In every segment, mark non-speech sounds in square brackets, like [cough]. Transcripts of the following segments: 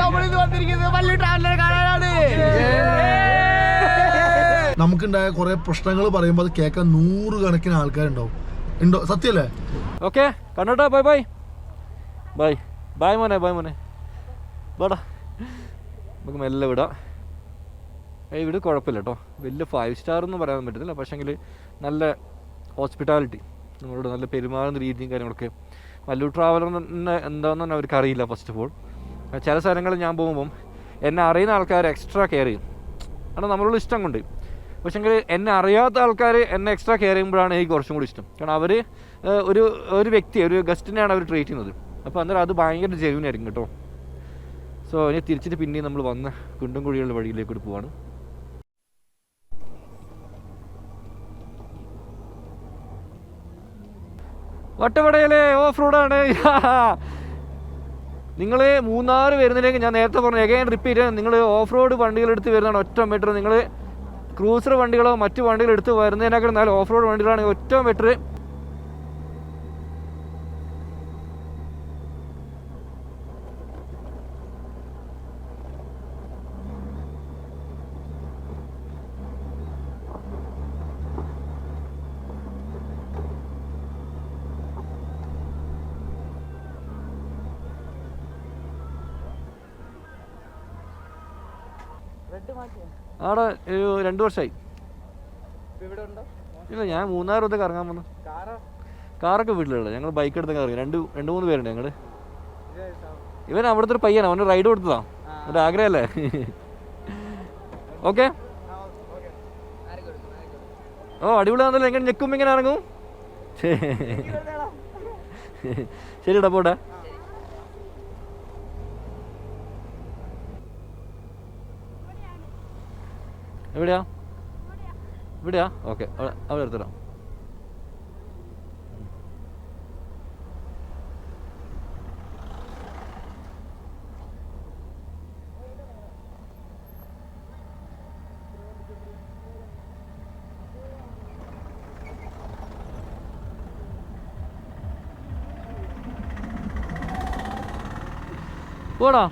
നമ്മളിത് വന്നിരിക്കുന്നത് വലിയ ട്രാവലർ കാണാനാണ്. നമുക്കുണ്ടായ കുറെ പ്രശ്നങ്ങൾ പറയുമ്പോൾ അത് കേൾക്കാൻ നൂറുകണക്കിന് ആൾക്കാരുണ്ടാവും. ഉണ്ടോ? സത്യല്ലേ? ഓക്കെ കണ്ടോട്ടോ ബൈ ബൈ ബൈ ബൈ മോനെ ബൈ മോനെ. വേടാ. നമുക്ക് മെല്ലെ വിടാം. ഏയ് ഇവിടെ കുഴപ്പമില്ല കേട്ടോ. വലിയ ഫൈവ് സ്റ്റാർ ഒന്നും പറയാൻ പറ്റത്തില്ല. പക്ഷേങ്കിൽ നല്ല ഹോസ്പിറ്റാലിറ്റി നമ്മളോട് നല്ല പെരുമാറുന്ന രീതിയും കാര്യങ്ങളൊക്കെ. വല്ലൂർ ട്രാവലർ തന്നെ എന്താണെന്ന് തന്നെ അവർക്ക് അറിയില്ല ഫസ്റ്റ് ഓഫ് ഓൾ ചില സ്ഥലങ്ങളിൽ ഞാൻ പോകുമ്പം എന്നെ അറിയുന്ന ആൾക്കാർ എക്സ്ട്രാ കെയർ ചെയ്യും. കാരണം നമ്മളോട് ഇഷ്ടം കൊണ്ട്. പക്ഷേങ്കിൽ എന്നെ അറിയാത്ത ആൾക്കാർ എന്നെ എക്സ്ട്രാ കെയർ ചെയ്യുമ്പോഴാണ് എനിക്ക് കുറച്ചും കൂടി ഇഷ്ടം. കാരണം അവർ ഒരു ഒരു വ്യക്തി ഒരു ഗസ്റ്റിനെയാണ് അവർ ട്രീറ്റ് ചെയ്യുന്നത്. അപ്പോൾ അന്നേരം അത് ഭയങ്കര ജെനുവിൻ ആയിരിക്കും കേട്ടോ. സോ ഇനി തിരിച്ചിട്ട് പിന്നെയും നമ്മൾ വന്ന കുണ്ടും കുഴികളുടെ വഴിയിലേക്ക് പോവാണ്. വട്ടവടയിലെ ഓഫ് റോഡാണ് [laughs] നിങ്ങൾ മൂന്നാർ വരുന്നതിലേക്ക് ഞാൻ നേരത്തെ പറഞ്ഞു എഗൈൻ റിപ്പീറ്റ് നിങ്ങൾ ഓഫ് റോഡ് വണ്ടികളെടുത്ത് വരുന്നതാണ് ഒറ്റ ബെറ്റർ നിങ്ങൾ ക്രൂസർ വണ്ടികളോ മറ്റു വണ്ടികളെടുത്ത് വരുന്നതിനേക്കാൾ നല്ല ഓഫ് റോഡ് വണ്ടികളാണെങ്കിൽ ഏറ്റവും ബെറ്റർ ആടെ ഒരു രണ്ട് വർഷമായി ഇല്ല ഞാൻ മൂന്നാർ വരെ കറങ്ങാൻ വന്നു. കാറൊക്കെ വീട്ടിലുള്ള ഞങ്ങൾ ബൈക്ക് എടുത്ത് കറങ്ങി. രണ്ട് രണ്ട് മൂന്ന് പേരുണ്ട് ഞങ്ങൾ ഇവൻ അവിടുത്തെ ഒരു പയ്യനാ. അവന് റൈഡ് കൊടുത്തതാ. ഒരു ആഗ്രഹമല്ലേ ഓക്കെ. ഓ അടിപൊളിയാണല്ലോ എങ്ങനെ ഞെക്കും ഇങ്ങനെ ഇറങ്ങും? [laughs] ശരിടാ പോട്ടെ. എവിടെയാ? ഇവിടെയാ? ഓക്കെ. അവിടെ അവിടെ എടുത്തിടാം. പോടാ.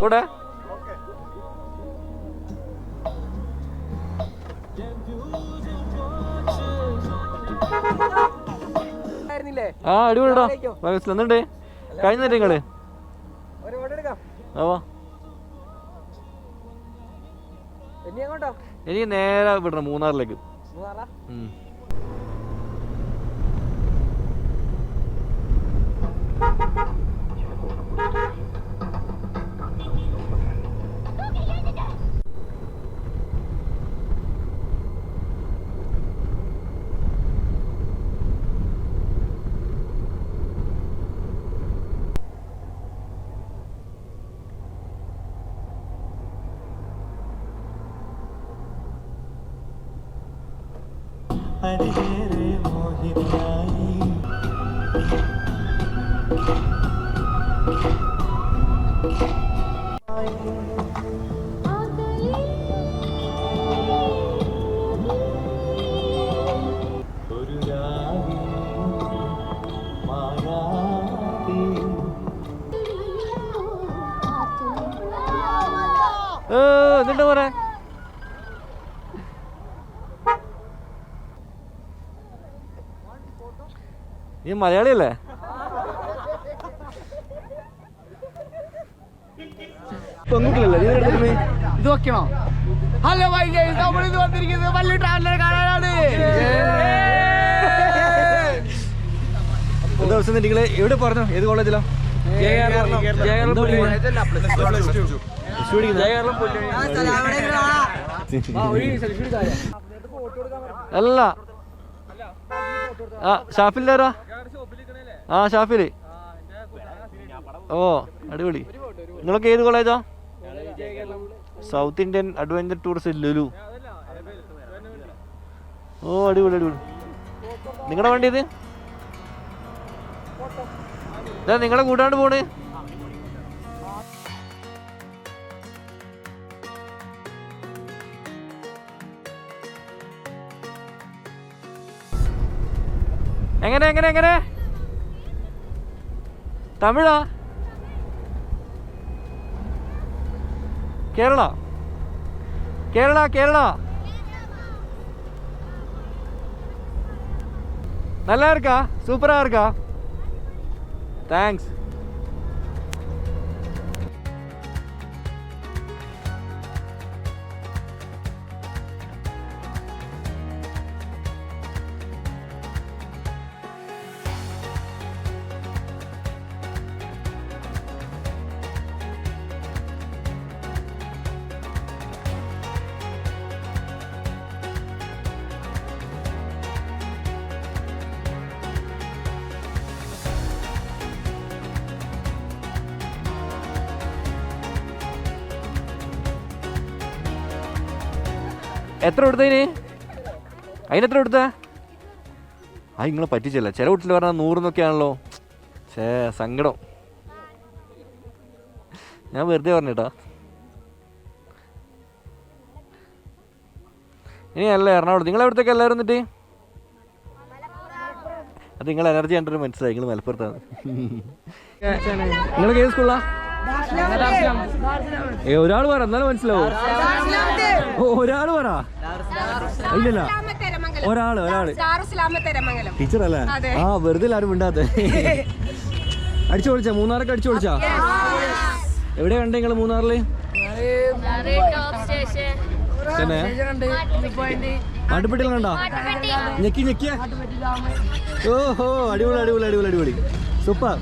പോട്ടെ ആ അടിപൊളിടാ. എന്നുണ്ട് കഴിഞ്ഞിട്ട് നിങ്ങൾ ആവാ എനിക്ക് നേരെ വിടണം മൂന്നാറിലേക്ക്. മൂന്നാറാ? അതിലേറെ മോഹിനിയായി ഒരു രാവിലെ മായാതെ ഏ, എന്നിട്ട് പോരെ നീ മലയാളിയല്ലേ. ഇത് വെക്കണോ ഹലോ ബൈ നമ്മളിത് വന്നിരിക്കുന്നത് വലിയ ട്രാവലർ കാണാനാണ്. ഒരു ദിവസം നിങ്ങൾ എവിടെ പറഞ്ഞു? ഏത് കോളേജിലോ? അല്ല. ആ ഷാഫിന്റെ ആരാ ആ ഷാഫിൽ ഓ അടിപൊളി. നിങ്ങളൊക്കെ ഏത് കോളേജാ? South Indian adventure tourist Lulu? ഓ അടിപൊളി അടിപൊളി. നിങ്ങളുടെ വണ്ടി ഇത്? ഇതാ നിങ്ങളെ കൂട്ടാണ്ട് പോണ്. എങ്ങനെ എങ്ങനെ എങ്ങനെ? തമിഴാ കേരള കേരള കേരള நல்லா இருக்கா சூப்பராக இருக்கா தேங்க்ஸ் എത്ര കൊടുത്തതിന് അതിനെത്ര കൊടുത്ത? ആ നിങ്ങളെ പറ്റിച്ചല്ല ചില വീട്ടിൽ പറഞ്ഞാൽ നൂറെന്നൊക്കെയാണല്ലോ ചേ സങ്കടം. ഞാൻ വെറുതെ പറഞ്ഞിട്ടാ. ഇനി അല്ല എറണാകുളം. നിങ്ങൾ എവിടത്തേക്ക് എല്ലാവരും എന്നിട്ട് അത് നിങ്ങൾ എനർജി കണ്ടിട്ട് മനസ്സിലായി. നിങ്ങൾ മലപ്പുറത്താണ്. നിങ്ങൾ കേസ് സ്കൂളാ ഏ ഒരാൾ പറ എന്നാലും മനസ്സിലാവോ. ഓ ഒരാൾ പറ. ഇല്ലല്ല. ഒരാൾ ഒരാൾ. ടീച്ചർ അല്ലേ ആ വെറുതെ ആരും മിണ്ടാത്ത. അടിച്ചു പൊളിച്ചാ? മൂന്നാറൊക്കെ അടിച്ചു പൊളിച്ചാ? എവിടെ കണ്ടേ നിങ്ങൾ മൂന്നാറിൽ? തന്നെ? മാട്ടുപ്പെട്ടിയിൽ കണ്ടോ? ഞെക്കി ഞെക്കിയ ഓഹോ അടിപൊളി അടിപൊളി അടിപൊളി അടിപൊളി. സൂപ്പർ.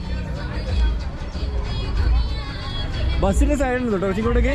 ബസ്സിന്റെ സൈഡിൽ കേട്ടോ ഇങ്ങോട്ടേക്ക്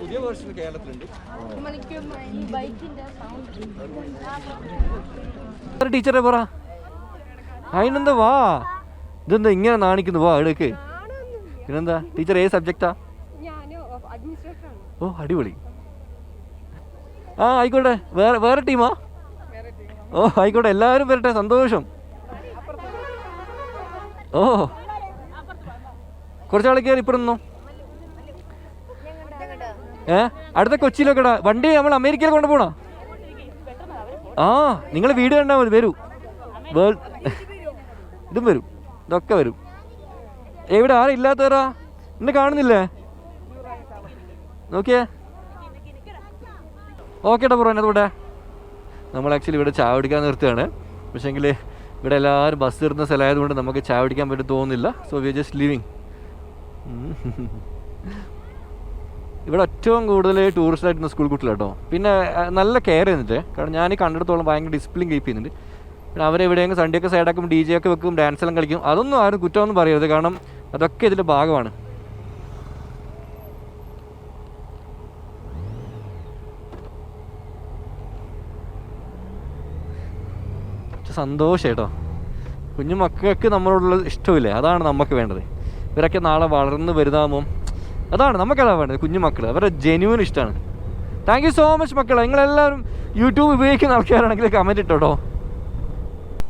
പുതിയ വേർഷൻ കേരളത്തിലുണ്ട്. ടീച്ചറെ പറ. അതിനെന്താ വാ? ഇതെന്താ ഇങ്ങനെ നാണിക്കുന്നു? വാ എടുക്ക്. പിന്നെന്താ? ടീച്ചർ ഏത് സബ്ജക്റ്റാ? ഓ അടിപൊളി. ആ ആയിക്കോട്ടെ. വേറെ വേറെ ടീമാ? ഓ ആയിക്കോട്ടെ. എല്ലാവരും വരട്ടെ. സന്തോഷം. ഓ. കുറച്ചാൾ കയറി ഇപ്പം നിന്നോ. ഏ? അടുത്ത കൊച്ചിയിലൊക്കെടാ. വണ്ടി നമ്മൾ അമേരിക്കയിൽ കൊണ്ടുപോകണോ ആ നിങ്ങൾ വീട് കണ്ടാൽ മതി. വരൂ. വേൾഡ് ഇതും വരും. ഇതൊക്കെ വരും. എവിടെ? ആരും ഇല്ലാത്തവരാ? എന്നെ കാണുന്നില്ലേ? നോക്കിയേ. ഓക്കെ ഡോ ബ്രോ എന്നതൂടെ നമ്മൾ ആക്ച്വലി ഇവിടെ ചായ പിടിക്കാൻ നിർത്തുകയാണ്. പക്ഷേങ്കിൽ ഇവിടെ എല്ലാവരും ബസ് തീർന്ന സ്ഥലമായതുകൊണ്ട് നമുക്ക് ചായ പിടിക്കാൻ പറ്റും തോന്നുന്നില്ല. So we are just living ഇവിടെ ഏറ്റവും കൂടുതൽ ടൂറിസ്റ്റ് ആയിട്ടുള്ള സ്കൂൾ കുട്ടികൾ കേട്ടോ പിന്നെ നല്ല കെയർ ചെയ്യുന്നുണ്ട്. കാരണം ഞാൻ കണ്ടിടത്തോളം ഭയങ്കര ഡിസിപ്ലിൻ കീപ്പ് ചെയ്യുന്നുണ്ട്. പിന്നെ അവരെവിടെയെങ്കിലും സൺഡേ ഒക്കെ സൈഡാക്കും ഡി ജെ ഒക്കെ വെക്കും ഡാൻസ് എല്ലാം കളിക്കും. അതൊന്നും ആരും കുറ്റമൊന്നും പറയരുത്. കാരണം അതൊക്കെ ഇതിന്റെ ഭാഗമാണ്. സന്തോഷം കേട്ടോ കുഞ്ഞു മക്കൾക്ക് നമ്മളോടുള്ള ഇഷ്ടമില്ലേ? അതാണ് നമുക്ക് വേണ്ടത്. ഇവരൊക്കെ നാളെ വളർന്ന് വലുതാകുമ്പം അതാണ് നമുക്കതാ വേണ്ടത് കുഞ്ഞു മക്കൾ അവരുടെ ജെന്യൂൻ ഇഷ്ടമാണ്. താങ്ക് യു സോ മച്ച് മക്കളെ. നിങ്ങളെല്ലാവരും യൂട്യൂബ് ഉപയോഗിക്കുന്ന ആൾക്കാരാണെങ്കിൽ കമന്റ് ഇട്ടോ.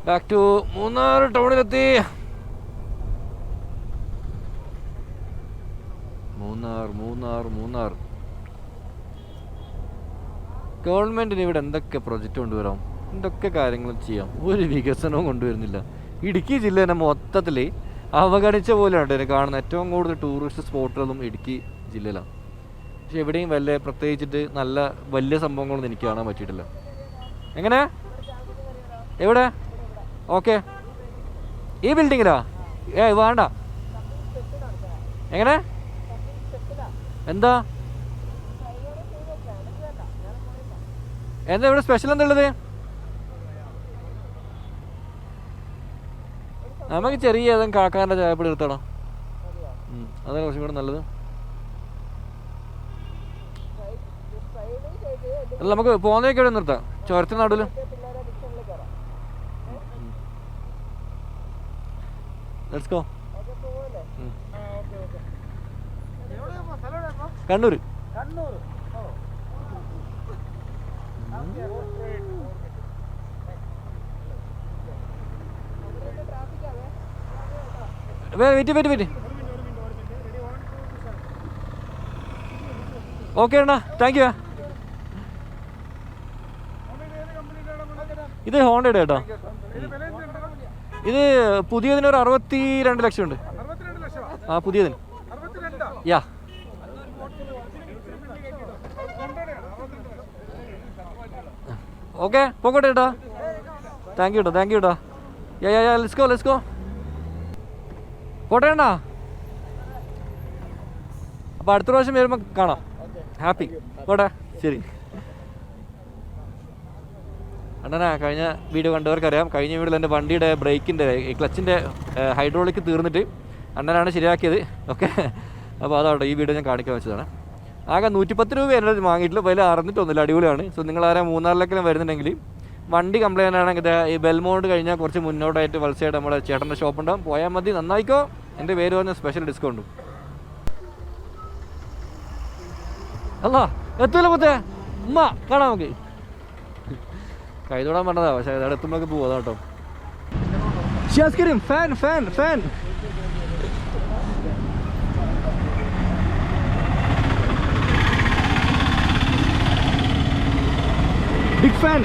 ബാക്ക് ടു മൂന്നാർ ടൗണിലെത്തി. മൂന്നാർ മൂന്നാർ മൂന്നാർ. ഗവൺമെന്റിന് ഇവിടെ എന്തൊക്കെ പ്രൊജക്റ്റ് കൊണ്ടുവരാം? എന്തൊക്കെ കാര്യങ്ങളും ചെയ്യാം? ഒരു വികസനവും കൊണ്ടുവരുന്നില്ല. ഇടുക്കി ജില്ല തന്നെ മൊത്തത്തിൽ അവഗണിച്ച പോലെയാണ് ഇതിനെ കാണുന്നത് ഏറ്റവും കൂടുതൽ ടൂറിസ്റ്റ് സ്പോട്ടുകളും ഇടുക്കി ജില്ലയിലാണ്. പക്ഷെ എവിടെയും വല്ല പ്രത്യേകിച്ചിട്ട് നല്ല വലിയ സംഭവങ്ങളൊന്നും എനിക്ക് കാണാൻ പറ്റിയിട്ടില്ല. എങ്ങനെ? എവിടെ? ഓക്കെ. ഈ ബിൽഡിങ്ങിലാ ഏ വേണ്ട. എങ്ങനെ? എന്താ? എന്താ ഇവിടെ സ്പെഷ്യൽ എന്താ ഉള്ളത്? നമുക്ക് ചെറിയ ഏതെങ്കിലും കാക്കാന്റെ ചായപ്പൊടി എടുത്തണം അതാണ് കുറച്ചും കൂടെ നല്ലത്. അല്ല നമുക്ക് പോകുന്നതൊക്കെ ഇവിടെ നിർത്താം. ചുരത്തി നടുവിൽ let's go Kannur wait wait wait. Okay Anna thank you ഇത് ഹോണ്ടയുടെ കേട്ടോ ഇത് പുതിയതിന് ഒരു അറുപത്തി രണ്ട് ലക്ഷം ഉണ്ട്. ആ പുതിയതിന്. യാ. ഓക്കെ പോകട്ടെ ചേട്ടാ താങ്ക് യു കേട്ടോ താങ്ക് യു കേട്ടോ yeah yeah let's go let's go കോട്ടയണ്ണാ? അപ്പോൾ അടുത്ത പ്രാവശ്യം വരുമ്പോൾ കാണാം. ഹാപ്പി കോട്ടെ ശരി. അണ്ണനാ കഴിഞ്ഞ വീഡിയോ കണ്ടവർക്കറിയാം. കഴിഞ്ഞ വീഡിയോയിൽ എന്റെ വണ്ടിയുടെ ബ്രേക്കിന്റെ ക്ലച്ചിന്റെ ഹൈഡ്രോളിക് തീർന്നിട്ട് അണ്ണനാണ് ശരിയാക്കിയത്. ഓക്കെ. അപ്പോൾ അതാണ് ഈ വീഡിയോ ഞാൻ കാണിക്കാൻ വെച്ചതാണ്. ആകെ നൂറ്റിപ്പത്ത് രൂപ എന്റെ വാങ്ങിയിട്ടില്ല വില അറിഞ്ഞിട്ടൊന്നുമില്ല. അടിപൊളിയാണ്. സോ നിങ്ങൾ ആരാ മൂന്നാറിലേക്കെല്ലാം വരുന്നുണ്ടെങ്കിൽ വണ്ടി കംപ്ലൈന്റ് ആണെങ്കിൽ ഈ ബെൽമോണ്ട് കഴിഞ്ഞാൽ കുറച്ച് മുന്നോട്ടായിട്ട് വലസൈഡ് നമ്മുടെ ചേട്ടന്റെ ഷോപ്പ് ഉണ്ടാവും പോയാൽ മതി. നന്നായിക്കോ. എന്റെ പേര് പറഞ്ഞ സ്പെഷ്യൽ ഡിസ്കൗണ്ടും അല്ല എത്തൂല മുത്തേ ഉമ്മ കാണാം നമുക്ക്. കൈതൊടാൻ പറഞ്ഞതാ പക്ഷേ അവിടെ എത്തുമ്പോഴൊക്കെ പോവാ കേട്ടോ. Fan fan fan big fan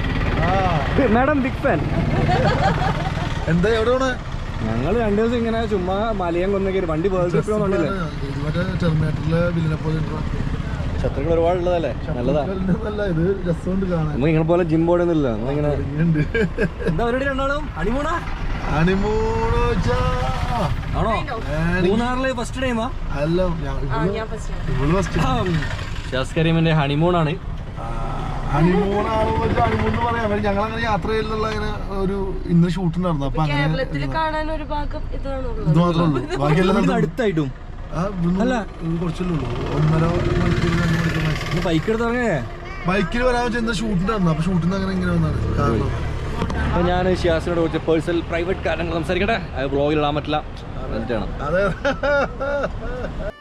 madam big fan എന്താ എവിടെയാണ്? ഞങ്ങൾ രണ്ടു ദിവസം ഇങ്ങനെ ചുമ്മാ മലയം കൊന്നൊക്കെ വണ്ടി വേൾഡ്? ശത്രുക്കൾ ഒരുപാടുള്ളതല്ലേ നല്ലതാ. നല്ല ഇത് രസമുണ്ട് കാണാൻ. നമുക്ക് ഇങ്ങനെ പോലെ ജിം ബോർഡ് ഒന്നും ഇല്ല നമ്മളിങ്ങനെ എന്താ പരിപാടി രണ്ടാളും? അണിമൂണാ ആണോ? മൂന്നാറിലെ ഫസ്റ്റ് ടൈമാ അല്ല ഷാസ് കരീമിന്റെ ഹണിമൂൺ ആണ്. ഞങ്ങൾ അങ്ങനെ യാത്ര അങ്ങനെ ഒരു ഇന്ന് ഷൂട്ട് അപ്പൊ കേരളത്തിൽ കാണാൻ ഒരു ഭാഗം ഇതാണുള്ളത്. അടുത്തായിട്ടും. അല്ല. കുറച്ചല്ലേ ഉള്ളൂ. ഒന്നര മണിക്കൂർ ബൈക്ക് ബൈക്കിൽ വരാൻ ചെന്ന ഷൂട്ടിന്റെ നടന്നു അപ്പൊ ഷൂട്ടിന് അങ്ങനെ ഇങ്ങനെ വന്നാണ് കാരണം അപ്പൊ ഞാൻ ഷിയാസിനോട് കുറച്ച് പേഴ്സണൽ പ്രൈവറ്റ് കാര്യങ്ങൾ സംസാരിക്കട്ടെ? അത് ബ്ലോഗിൽ ഇടാൻ പറ്റില്ല. അതെ.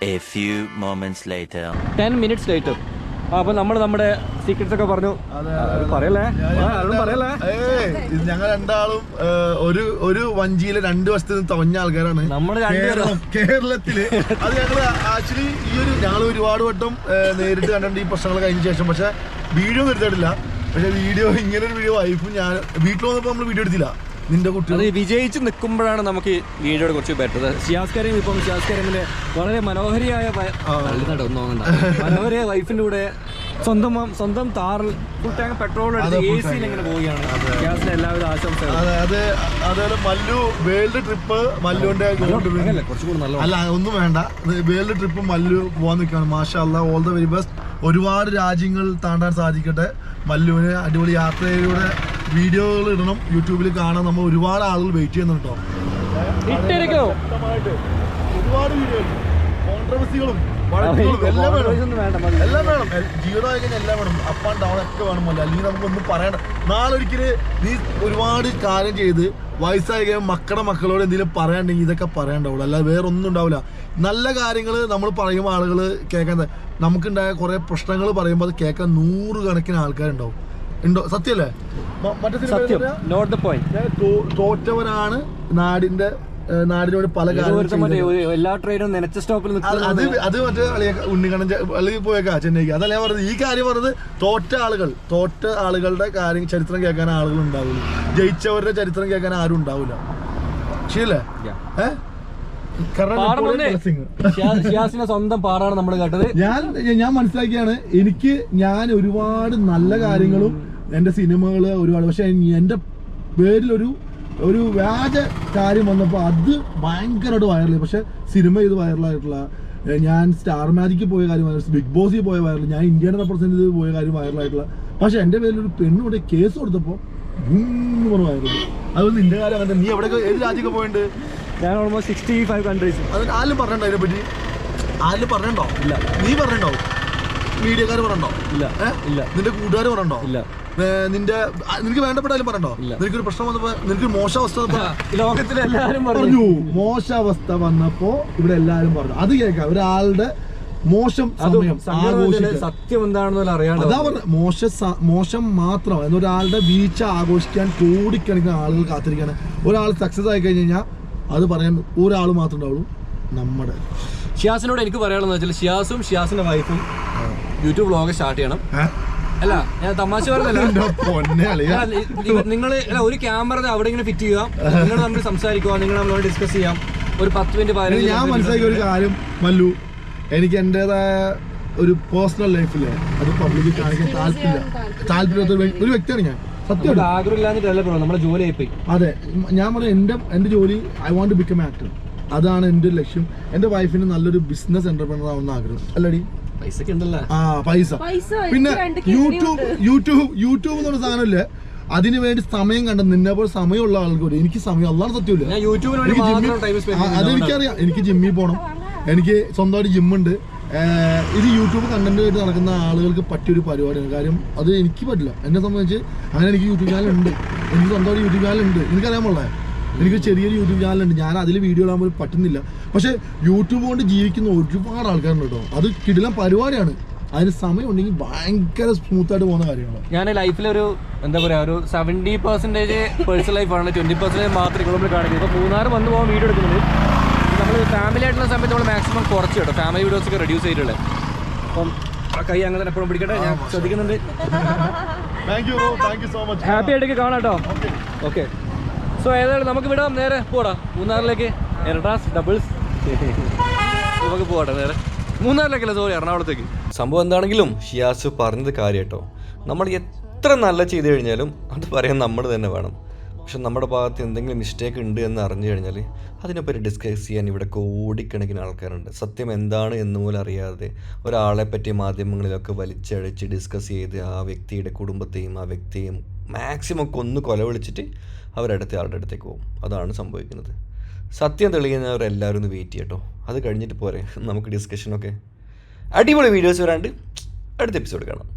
A few moments later. Ten minutes late അപ്പൊ നമ്മൾ നമ്മുടെ സീക്രട്സ് ഒക്കെ പറഞ്ഞു. പറയല്ലേ? പറയല്ലേ? ഞങ്ങൾ രണ്ടാളും ഒരു ഒരു വഞ്ചിയിലെ രണ്ട് വശത്ത് നിന്ന് തോന്നിയ ആൾക്കാരാണ്. നമ്മുടെ കേരളത്തിൽ. അത് ഞങ്ങൾ ആക്ച്വലി ഈ ഒരു ഞങ്ങൾ ഒരുപാട് വട്ടം നേരിട്ട് കണ്ടിട്ടുണ്ട് ഈ പ്രശ്നങ്ങൾ കഴിഞ്ഞ ശേഷം. പക്ഷെ വീഡിയോ ഒന്നും എടുത്തിട്ടില്ല. പക്ഷെ വീഡിയോ ഇങ്ങനെ ഒരു വീഡിയോ വൈഫും ഞാൻ വീട്ടിൽ വന്നപ്പോ നമ്മൾ വീഡിയോ എടുത്തില്ല. നിന്റെ കുട്ടികൾ? അത് വിജയിച്ച് നിൽക്കുമ്പോഴാണ് നമുക്ക് വീഡിയോയുടെ കുറച്ച് ബെറ്റർ ഷിയാസ് കരീം ഇപ്പം ഷിയാസ് കരീമിന്റെ വളരെ മനോഹരിയായ മനോഹരിയായ വൈഫിന്റെ കൂടെ സ്വന്തം സ്വന്തം താറിൽ ഫുൾ ടാങ്ക് പെട്രോൾ എടുത്ത് അതെ, എ full സിയിൽ tank. ഇങ്ങനെ പോവുകയാണ്. എല്ലാവിധ ആശംസകളും. അതേപോലെ മല്ലു വേൾഡ് ട്രിപ്പ് മല്ലുവിന്റെ അല്ല ഒന്നും വേണ്ട. വേൾഡ് ട്രിപ്പ് മല്ലു പോവാൻ നിൽക്കുകയാണ്. മാഷാ അല്ല ഓൾ ദ വെരി ബെസ്റ്റ് ഒരുപാട് രാജ്യങ്ങൾ താണ്ടാൻ സാധിക്കട്ടെ. മല്ലുവിന് അടിപൊളി യാത്രയിലൂടെ വീഡിയോകൾ ഇടണം യൂട്യൂബിൽ കാണാൻ നമ്മൾ ഒരുപാട് ആളുകൾ വെയിറ്റ് ചെയ്യുന്നുണ്ടോ ഒരുപാട് വീഡിയോ കോൺട്രവേഴ്സികളും എല്ലാം വേണം. ഒന്നും വേണ്ട മതി. എല്ലാം വേണം. എൽ- എല്ലാം വേണം. അപ്പ് ആൻഡ് ഡൗൺ ഒക്കെ വേണമല്ലോ അല്ലെങ്കിൽ നമുക്കൊന്നും പറയണ്ട. നാളെ ഒരിക്കൽ നീ ഒരുപാട് കാര്യം ചെയ്ത് വയസ്സായി കഴിയുമ്പോൾ മക്കളുടെ മക്കളോട് എന്തെങ്കിലും പറയാണ്ടെങ്കിൽ ഇതൊക്കെ പറയണ്ടാവുള്ളൂ. അല്ലാതെ വേറെ ഒന്നും ഉണ്ടാവില്ല. നല്ല കാര്യങ്ങൾ നമ്മൾ പറയുമ്പോൾ ആളുകൾ കേൾക്കാൻ നമുക്കുണ്ടായ കുറേ പ്രശ്നങ്ങൾ പറയുമ്പോൾ അത് കേൾക്കാൻ നൂറുകണക്കിന് ആൾക്കാരുണ്ടാവും. ഉണ്ടോ? സത്യല്ലേ? സത്യം. നോട്ട് ദ പോയിന്റ് തോറ്റവരാണ് നാടിന്റെ നാടിനോട് പല എല്ലാ ട്രെയിനും നനച്ച സ്റ്റോപ്പിൽ അത് അത് മറ്റേ ഉണ്ണിക്കണ്ണൻ ചെ- പോയേക്കാ ചെന്നൈക്ക്. അതല്ല ഞാൻ പറഞ്ഞത്. ഈ കാര്യം പറഞ്ഞത് തോറ്റ ആളുകൾ തോറ്റ ആളുകളുടെ കാര്യം ചരിത്രം കേൾക്കാൻ ആളുകൾ ഉണ്ടാവില്ല ജയിച്ചവരുടെ ചരിത്രം കേൾക്കാൻ ആരും ഉണ്ടാവില്ല. ശരിയല്ലേ? ഏ? കാരണം പാടം ഇപ്പോൾ വന്നേ. blessing. ഷിയാസിന്റെ സ്വന്തം പാടാണ് നമ്മൾ കേട്ടത്. ഞാൻ ഞാൻ മനസ്സിലാക്കിയാണ്. എനിക്ക് ഞാൻ ഒരുപാട് നല്ല കാര്യങ്ങളും എന്റെ സിനിമകൾ ഒരുപാട്. പക്ഷെ എന്റെ പേരിലൊരു ഒരു വ്യാജ കാര്യം വന്നപ്പോൾ അത് ഭയങ്കരമായിട്ട് വൈറലായി പക്ഷെ സിനിമ ഇത് വൈറലായിട്ടുള്ള ഞാൻ സ്റ്റാർ മാജിക്ക് പോയ കാര്യം ബിഗ് ബോസിൽ പോയ വൈറൽ ഞാൻ ഇന്ത്യനെ റെപ്രസെന്റ് ചെയ്ത് പോയ കാര്യം വൈറലായിട്ടുള്ള പക്ഷെ എന്റെ പേരിൽ ഒരു പെണ്ണുകൂടെ കേസ് കൊടുത്തപ്പോൾ പറഞ്ഞു വൈറൽ അതുകൊണ്ട് നിന്റെ കാര്യം അങ്ങനെ നീ എവിടെ ഏത് രാജ്യമൊക്കെ പോയിട്ടുണ്ട് ഞാൻ ഓൾമോസ്റ്റ് സിക്സ്റ്റി ഫൈവ് കൺട്രീസ് അതിന് ആരും പറഞ്ഞിട്ടുണ്ടോ അതിനെ പറ്റി? ആരും പറഞ്ഞിട്ടുണ്ടോ? ഇല്ല. നീ പറഞ്ഞിട്ടുണ്ടോ? മീഡിയക്കാർ പറഞ്ഞോ ഇല്ല. ഇല്ല. നിന്റെ കൂട്ടുകാർ പറഞ്ഞോ ഇല്ല. നിന്റെ നിനക്ക് വേണ്ടപ്പെട്ടാലും പറഞ്ഞോ നിനക്കൊരു പ്രശ്നം വന്നപ്പോ നിനക്ക് മോശാവസ്ഥ ലോകത്തിലെ ലോകത്തിലെല്ലാരും പറഞ്ഞു. മോശാവസ്ഥ വന്നപ്പോ ഇവിടെ എല്ലാരും പറഞ്ഞു. അത് കേൾക്കാം. ഒരാളുടെ മോശം സമയം സത്യം എന്താണെന്ന് അറിയാണ്ട്? അതാ പറഞ്ഞ മോശ മോശം മാത്രം എന്നൊരാളുടെ വീഴ്ച ആഘോഷിക്കാൻ കോടിക്കണക്കിന് ആളുകൾ കാത്തിരിക്കാണ് ഒരാൾ സക്സസ് ആയി കഴിഞ്ഞു കഴിഞ്ഞാൽ അത് പറയാൻ ഒരാൾ മാത്രം ഉണ്ടാവുള്ളൂ. നമ്മുടെ ഷിയാസിനോട് എനിക്ക് പറയാനുള്ളത് വെച്ചാൽ ഷിയാസും ഷിയാസിന്റെ വൈഫും യൂട്യൂബ് വ്ളോഗ് സ്റ്റാർട്ട് ചെയ്യണം? അല്ല ഞാൻ തമാശ പറഞ്ഞല്ലോ. നിങ്ങൾ അല്ല നിങ്ങൾ ഒരു ക്യാമറ അവിടെ ഇങ്ങനെ ഫിറ്റ് ചെയ്യുക നിങ്ങൾ തമ്മിൽ സംസാരിക്കുക നിങ്ങൾ നമ്മളോട് ഡിസ്കസ് ചെയ്യാം. ഒരു പത്ത് മിനിറ്റ് പതിനഞ്ച് ഞാൻ മനസ്സിലാക്കിയ ഒരു കാര്യം മല്ലു എനിക്ക് എന്റേതായ ഒരു പേഴ്സണൽ ലൈഫിൽ അത് പബ്ലിക്കിൽ കാണിക്കാൻ താല്പര്യമില്ല. താല്പര്യമില്ലാത്ത ഒരു വ്യക്തിയാണ് ഞാൻ. സത്യം നമ്മളെ ജോലി ആയിപ്പോയി അതെ ഞാൻ പറഞ്ഞ എന്റെ എന്റെ ജോലി I want to become actor അതാണ് എന്റെ ലക്ഷ്യം. എന്റെ വൈഫിന് നല്ലൊരു ബിസിനസ് എന്റർപ്രണർ ആവുന്ന ആഗ്രഹം. അല്ലടി. ആ പൈസ. പൈസ പിന്നെ യൂട്യൂബ് യൂട്യൂബ് യൂട്യൂബ് എന്നൊരു പറഞ്ഞ സാധനമില്ലേ. അതിനു വേണ്ടി സമയം കണ്ട നിന്നെ പോലെ സമയമുള്ള ആൾക്കൂടെ എനിക്ക് സമയം അല്ലാതെ സത്യമില്ല. ഞാൻ യൂട്യൂബിന് വേണ്ടി മാത്രം ടൈം സ്പെൻഡ് ആ, അതെനിക്കറിയാം എനിക്ക് ജിമ്മിൽ പോകണം എനിക്ക് സ്വന്തമായിട്ട് ജിമ്മുണ്ട്. ഇത് യൂട്യൂബ് കണ്ടന്റ് ആയിട്ട് നടക്കുന്ന ആളുകൾക്ക് പറ്റിയൊരു പരിപാടിയാണ്. കാര്യം അത് എനിക്ക് പറ്റില്ല. എന്നെ സംബന്ധിച്ച് അങ്ങനെ എനിക്ക് യൂട്യൂബ് ചാനൽ ഉണ്ട്. എനിക്ക് സ്വന്തമായിട്ട് യൂട്യൂബ് ചാനൽ ഉണ്ട്. എനിക്കറിയാമുള്ള എനിക്ക് ചെറിയൊരു യൂട്യൂബ് ചാനലുണ്ട് ഞാൻ അതിൽ വീഡിയോ ഇടാൻ പോലും പറ്റുന്നില്ല. പക്ഷേ യൂട്യൂബ് കൊണ്ട് ജീവിക്കുന്ന ഒരുപാട് ആൾക്കാരുണ്ട് കേട്ടോ. അത് കിടിലം പരിപാടിയാണ്. അതിന് സമയം ഉണ്ടെങ്കിൽ ഭയങ്കര സ്മൂത്തായിട്ട് പോകുന്ന കാര്യമാണ് ഞാൻ ലൈഫിലൊരു എന്താ പറയാ ഒരു സെവന്റി പെർസെന്റേജ് പേഴ്സണൽ ലൈഫാണ് ട്വന്റി പെർസെന്റേജ് മാത്രമേ ഇവിടെ കാണിക്കുന്നത്. ഇപ്പോൾ മൂന്നാറ് വന്ന് പോകാൻ വീഡിയോ എടുക്കുന്നത് നമ്മൾ ഫാമിലി ആയിട്ടുള്ള സമയത്ത് നമ്മൾ മാക്സിമം കുറച്ച് കേട്ടോ. ഫാമിലി വീഡിയോസ് ഒക്കെ റെഡ്യൂസ് ചെയ്തിട്ടുള്ളത്. അപ്പം ആ കൈ അങ്ങനെ എപ്പോഴും പിടിക്കട്ടെ. ഞാൻ ശ്രദ്ധിക്കുന്നുണ്ട്. Thank you thank you so much happy ആയിട്ടൊക്കെ കാണാം കേട്ടോ. ഓക്കെ സോ ഏതായാലും നമുക്ക് വിടാം. നേരെ പോടാ. മൂന്നാറിലേക്ക്. എരട്ടാസ് ഡബിൾസ് നമുക്ക് പോകട്ടെ നേരെ. മൂന്നാറിലേക്കല്ല? സോറി എറണാകുളത്തേക്ക്. സംഭവം എന്താണെങ്കിലും ഷിയാസ് പറഞ്ഞത് കാര്യം കേട്ടോ നമ്മൾ എത്ര നല്ല ചെയ്തു കഴിഞ്ഞാലും അത് പറയാൻ നമ്മൾ തന്നെ വേണം. പക്ഷെ നമ്മുടെ ഭാഗത്ത് എന്തെങ്കിലും മിസ്റ്റേക്ക് ഉണ്ട് എന്ന് അറിഞ്ഞു കഴിഞ്ഞാൽ അതിനെപ്പറ്റി ഡിസ്കസ് ചെയ്യാൻ ഇവിടെ കോടിക്കണക്കിന് ആൾക്കാരുണ്ട്. സത്യം എന്താണ് എന്ന് പോലും അറിയാതെ ഒരാളെ പറ്റി മാധ്യമങ്ങളിലൊക്കെ വലിച്ചഴച്ച് ഡിസ്കസ് ചെയ്ത് ആ വ്യക്തിയുടെ കുടുംബത്തെയും ആ വ്യക്തിയും മാക്സിമം കൊന്ന് കൊല വിളിച്ചിട്ട് അവരടുത്ത ആളുടെ അടുത്തേക്ക് പോകും. അതാണ് സംഭവിക്കുന്നത്. സത്യം തെളിയുന്നവരെല്ലാവരും ഒന്ന് വെയിറ്റ് ചെയ്യട്ടോ. അത് കഴിഞ്ഞിട്ട് പോരെ. നമുക്ക് ഡിസ്കഷനൊക്കെ അടിപൊളി വീഡിയോസ് വരാണ്ട് അടുത്ത എപ്പിസോഡ് കാണാം.